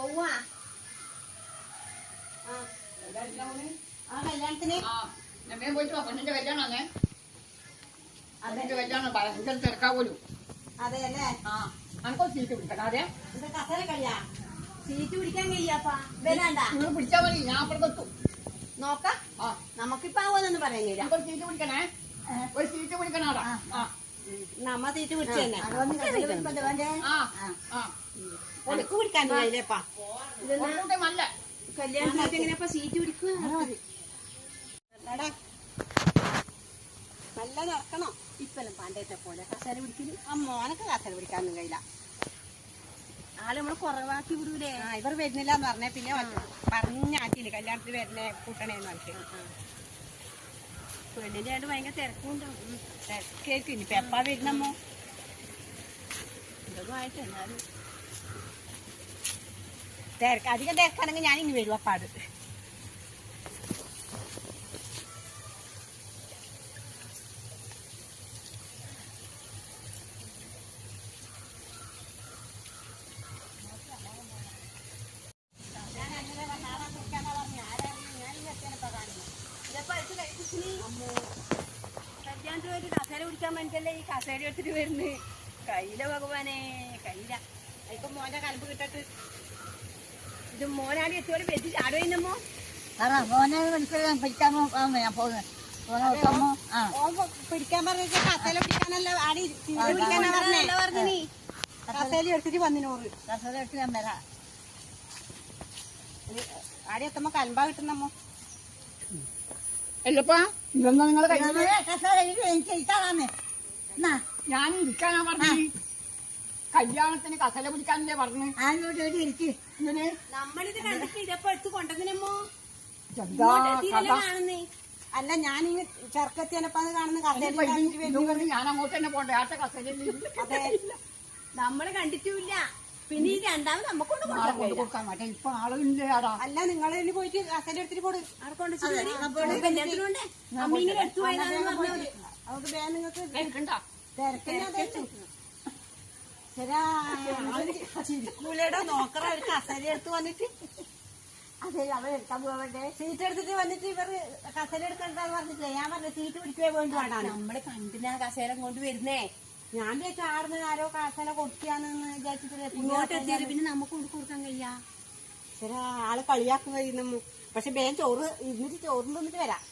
പോവാ. ആ കല്യാണത്തിന്? ഞാൻ പോയിട്ട് വാ. പെണ്ണിന്റെ കല്യാണാണേ അതിന്റെ കല്യാണം ഭയങ്കര തിരക്കാ പോലും അതെ അല്ലേ ആ അനക്കോ സീറ്റ് പിടിക്കണം അതെ ഇത് കസേര കളിയാ. സീറ്റ് പിടിക്കാൻ കഴിയാപ്പാ. വരാണ്ട നിങ്ങൾ പിടിച്ചാൽ മതി. ഞാൻ അപ്പുറത്തെത്തും നോക്കാം. ആ. നമുക്കിപ്പോ ആവുമെന്നൊന്നും പറയാൻ കഴിയില്ല. സീറ്റ് പിടിക്കണേ. ഒരു സീറ്റ് പിടിക്കണം ആ. നമ്മ പിടിച്ചു തന്നെ. പിടിക്കാൻ കഴിയില്ലപ്പാ? കല്യാണത്തിന് എങ്ങനെയാ സീറ്റ് പിടിക്കുക? നല്ല നടക്കണം. ഇപ്പലും പണ്ടത്തെ പോലെ? കസേര പിടിക്കൽ? ആ മോനൊക്കെ കസേര പിടിക്കാനൊന്നും കഴിയില്ല. ആൾ നമ്മൾ കുറവാക്കി വിടൂലേ? ആ ഇവർ വരുന്നില്ല എന്ന് പറഞ്ഞേ. പിന്നെ പറഞ്ഞാറ്റില്ല കല്യാണത്തിന് വരുന്നേ കൂട്ടണേന്ന് പറഞ്ഞിട്ട്. പെണ്ണിന്റെ ആയിട്ട് ഭയങ്കര തിരക്കുണ്ടാവും തിരക്കേക്ക് ഇനിയിപ്പൊ എപ്പാ വരുന്നമ്മോ? എന്തൊക്കെ ആയിട്ട് എന്നാലും. തിരക്ക് അധികം തിരക്കാണെങ്കിൽ ഞാൻ ഇനി വരും കല്യാണത്തിന് ഒരു കസേര കുടിക്കാൻ വേണ്ടിട്ടല്ലേ ഈ കസേര എടുത്തിട്ട് വരുന്നത് കയ്യില ഭഗവാനെ കയ്യില അതിപ്പോ മോന്റെ കലമ്പ് കിട്ടട്ട് ഇത് മോനാടി എത്തിയോടെ വെച്ച് കാരണം മോനെ മനസ്സിലാക്കാൻ പഠിക്കാമോ ഞാൻ പോകുന്നത് പിടിക്കാൻ പറഞ്ഞ കസേല പിടിക്കാനല്ല ആടി തീരെ പിടിക്കാനാ പറഞ്ഞേ പറഞ്ഞു കസേല എടുത്തിട്ട് വന്നിനോറ് കസേര എടുത്ത് ഞാൻ വരാം. ആടി എത്തുമ്പോ കലമ്പാ കിട്ടുന്നമ്മോ? അല്ലപ്പാ ഇതൊന്നും കസേര എനിക്ക് ഇരിക്കാറാമേ ഞാൻ ഇരിക്കാനാ പറഞ്ഞു. കല്യാണത്തിന് കസല പിടിക്കാനല്ലേ പറഞ്ഞു. നമ്മളിത് കണ്ടിട്ട് ഇതപ്പോ എടുത്ത് അല്ല ഞാൻ ഈ കാണുന്ന കസേര ഞാൻ അങ്ങോട്ട് തന്നെ പോണ്ടേ ആട്ടെ അതെ. നമ്മൾ കണ്ടിട്ടില്ല പിന്നെ ഈ രണ്ടാമത് നമുക്കൊണ്ട് നാളെ കൊണ്ട് കൊടുക്കാൻ മാട്ടെ ഇപ്പൊ ആടാ? അല്ല നിങ്ങൾ ഇതിന് പോയിട്ട് കസേര എടുത്തിട്ട് അമ്മീനെ എടുത്തു അവർക്ക് വേഗം നിങ്ങൾക്ക് നോക്കറ ഒരു കസേര എടുത്ത് വന്നിട്ട്. അതെ എടുക്കാൻ പോവണ്ടേ സീറ്റ് എടുത്തിട്ട് വന്നിട്ട് ഇവർ കസേര എടുക്കണ്ടെന്ന് പറഞ്ഞിട്ടില്ല? ഞാൻ പറഞ്ഞ സീറ്റ് പിടിക്കേ വേണ്ടി വേണം നമ്മൾ കണ്ടില്ല കസേര കൊണ്ട് വരുന്നേ. ഞാൻ വിചാരിച്ചു ആടുന്ന ആരോ കസേര കൊടുക്കാന്ന് വിചാരിച്ചിട്ട് ഇങ്ങോട്ട് എത്തിയാലും പിന്നെ നമുക്ക് കൊടുക്കാൻ കഴിയാ. ആൾ കളിയാക്കും കഴിയുന്നു പക്ഷെ വേഗം ചോറ് ഇരുന്നിട്ട് ചോറും തന്നിട്ട് വരാം.